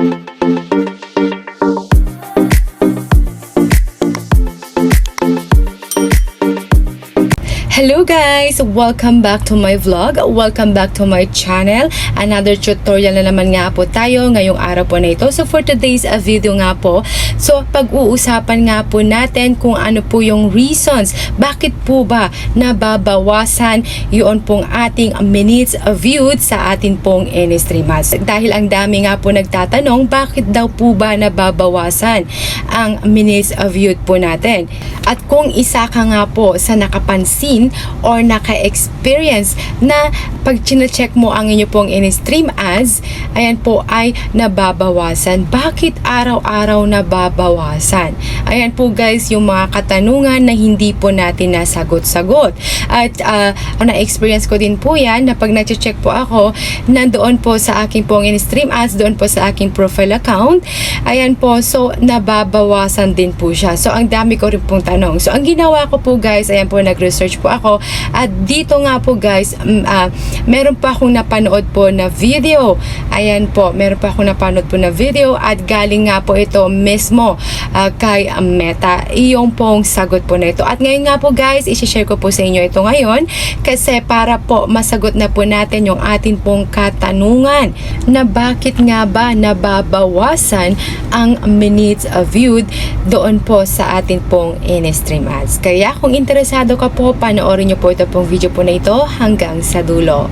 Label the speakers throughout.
Speaker 1: Thank you. Hello guys! Welcome back to my vlog. Welcome back to my channel. Another tutorial na naman nga po tayo ngayong araw po na ito. So for today's uh, video nga po, so pag-uusapan nga po natin kung ano po yung reasons. Bakit po ba nababawasan yun pong ating minutes viewed sa atin pong NS3 Maths? Dahil ang dami nga po nagtatanong, bakit daw po ba nababawasan ang minutes viewed po natin? At kung isa ka nga po sa nakapansin or naka-experience na pag check mo ang inyo pong in-stream ads, ayan po ay nababawasan. Bakit araw-araw nababawasan? Ayan po guys, yung mga katanungan na hindi po natin nasagot-sagot. At uh, na-experience ko din po yan na pag nag-check po ako, nandoon po sa aking pong in-stream ads, doon po sa aking profile account. Ayan po, so nababawasan din po siya. So ang dami ko rin pong tanong. So ang ginawa ko po guys, ayan po, nag-research po ako. At dito nga po guys, um, uh, meron pa akong napanood po na video. Ayan po, meron pa akong napanood po na video at galing nga po ito mismo uh, kay Meta. Iyong pong sagot po na ito. At ngayon nga po guys, isi-share ko po sa inyo ito ngayon kasi para po masagot na po natin yung atin pong katanungan na bakit nga ba nababawasan ang minutes viewed doon po sa atin pong in-stream ads. Kaya kung interesado ka po, panoorin nyo po ito pong video po na ito hanggang sa dulo.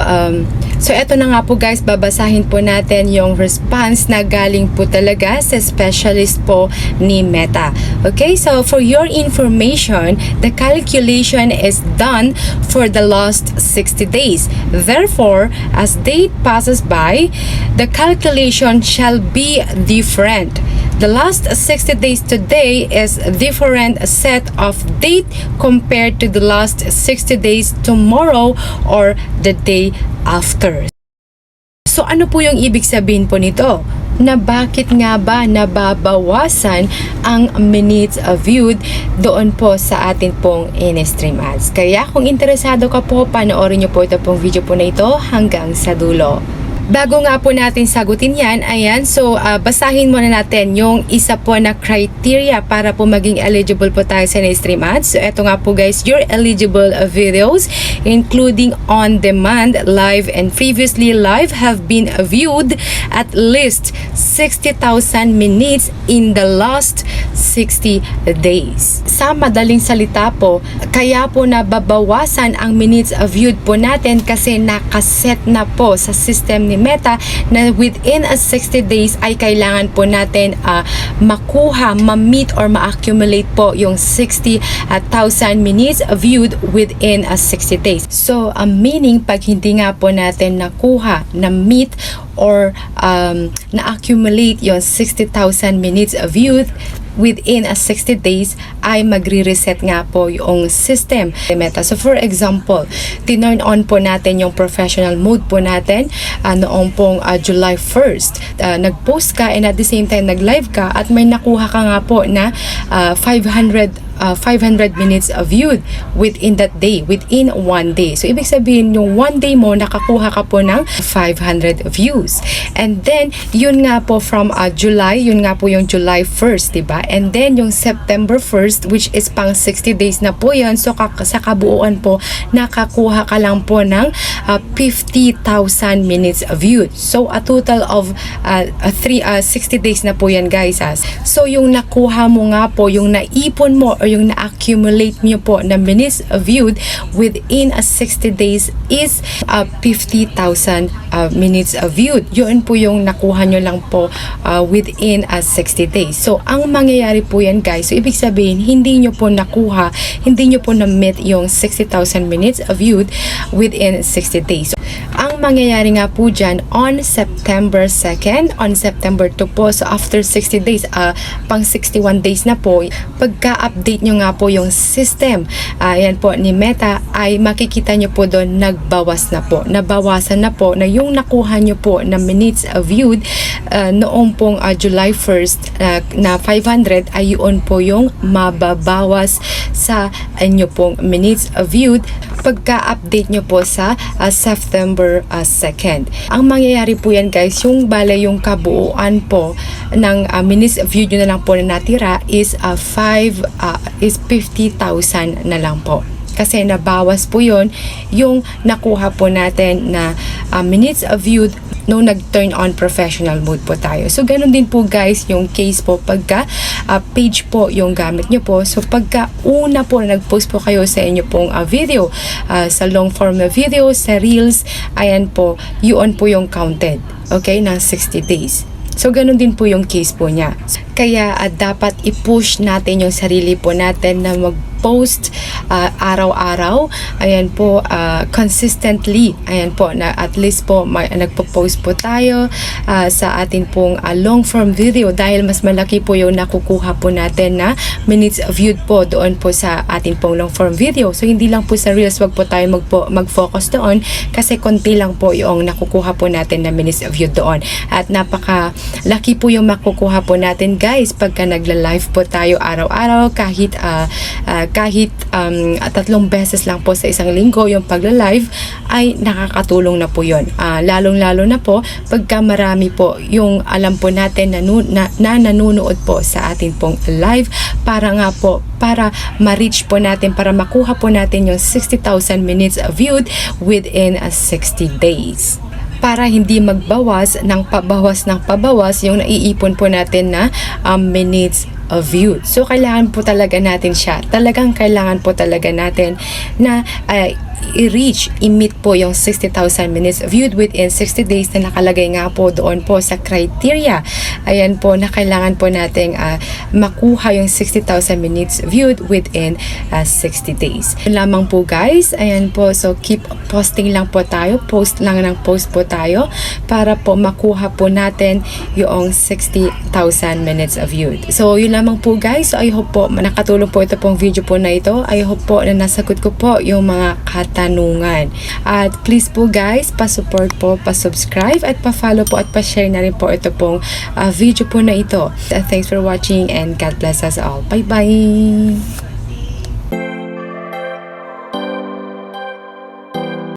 Speaker 1: Um, so eto na nga po guys, babasahin po natin yung response na galing po talaga sa specialist po ni Meta. Okay, so for your information, the calculation is done for the last 60 days. Therefore, as date passes by, the calculation shall be different. The last 60 days today is a different set of date compared to the last 60 days tomorrow or the day after. So ano po yung ibig sabihin po nito? Na bakit nga ba nababawasan ang minutes viewed doon po sa atin pong in-stream ads. Kaya kung interesado ka po, panoorin nyo po ito pong video po na ito hanggang sa dulo. Bago nga po natin sagutin yan, ayan, so uh, basahin muna natin yung isa po na criteria para po maging eligible po tayo sa stream ads. So eto nga po guys, your eligible videos including on-demand, live and previously live have been viewed at least 60,000 minutes in the last 60 days. Sa madaling salita po, kaya po nababawasan ang minutes viewed po natin kasi nakaset na po sa system ni Meta na within a 60 days ay kailangan po natin uh, makuha, ma-meet or ma-accumulate po yung 60,000 minutes viewed within a 60 days. So, um, meaning pag hindi nga po natin nakuha, na-meet or um, na-accumulate yung 60,000 minutes viewed within a 60 days ay magre-reset nga po yung system Meta. So for example, tinurn on po natin yung professional mode po natin uh, noong pong uh, July 1st. Uh, nag-post ka and at the same time nag-live ka at may nakuha ka nga po na uh, 500 uh, 500 minutes viewed within that day, within one day. So, ibig sabihin, yung one day mo, nakakuha ka po ng 500 views. And then, yun nga po from uh, July, yun nga po yung July 1st, diba? And then, yung September 1st, which is pang 60 days na po yan. So, kak- sa kabuuan po, nakakuha ka lang po ng uh, 50,000 minutes viewed. So, a total of uh, uh, three, uh, 60 days na po yan, guys. As. So, yung nakuha mo nga po, yung naipon mo or yung na-accumulate nyo po na minutes viewed within a 60 days is uh, 50,000 uh, minutes viewed. Yun po yung nakuha nyo lang po uh, within a 60 days. So, ang mangyayari po yan guys, so ibig sabihin, hindi nyo po nakuha, hindi nyo po na-meet yung 60,000 minutes viewed within 60 days. So, ang mangyayari nga po dyan on September 2nd, on September 2 po, so after 60 days, uh, pang 61 days na po, pagka-update nyo nga po yung system, ayan po ni Meta, ay makikita nyo po doon nagbawas na po. Nabawasan na po na yung nakuha nyo po na minutes viewed uh, noong pong uh, July 1st uh, na 500 ay yun po yung mababawas sa inyo pong minutes viewed pagka-update nyo po sa uh, September uh, 2nd. Ang mangyayari po yan guys, yung bale yung kabuuan po ng uh, minutes viewed nyo na lang po na natira is uh, 5 uh, is 50,000 na lang po kasi nabawas po yon yung nakuha po natin na uh, minutes viewed nung nag-turn on professional mode po tayo. So, ganun din po guys yung case po pagka uh, page po yung gamit nyo po. So, pagka una po na nag-post po kayo sa inyo pong uh, video, uh, sa long form na video, sa reels, ayan po, yun po yung counted. Okay, ng 60 days. So, ganun din po yung case po niya. Kaya uh, dapat i-push natin yung sarili po natin na mag-post uh, araw-araw. Ayan po, uh, consistently. Ayan po, na at least po may, nagpo-post po tayo uh, sa atin pong uh, long form video dahil mas malaki po yung nakukuha po natin na minutes viewed po doon po sa atin pong long form video. So, hindi lang po sa Reels, wag po tayo magpo, mag-focus doon kasi konti lang po yung nakukuha po natin na minutes viewed doon. At napaka laki po yung makukuha po natin guys pagka nagla-live po tayo araw-araw kahit uh, uh, kahit um, tatlong beses lang po sa isang linggo yung pagla-live ay nakakatulong na po yun. Uh, lalong-lalo na po pagka marami po yung alam po natin na, na, na nanunood po sa atin pong live para nga po para ma-reach po natin para makuha po natin yung 60,000 minutes viewed within uh, 60 days para hindi magbawas ng pabawas ng pabawas yung naiipon po natin na um, minutes of view. So, kailangan po talaga natin siya. Talagang kailangan po talaga natin na uh, i-reach, i-meet po yung 60,000 minutes viewed within 60 days na nakalagay nga po doon po sa criteria. Ayan po na kailangan po nating uh, makuha yung 60,000 minutes viewed within uh, 60 days. Yun lamang po guys. Ayan po. So keep posting lang po tayo. Post lang ng post po tayo para po makuha po natin yung 60,000 minutes viewed. So yun lamang po guys. So I hope po nakatulong po ito pong video po na ito. I hope po na nasagot ko po yung mga katanungan. At please po guys, pa-support po, pa-subscribe at pa-follow po at pa-share na rin po ito pong uh, video po na ito. Uh, thanks for watching and God bless us all. Bye-bye!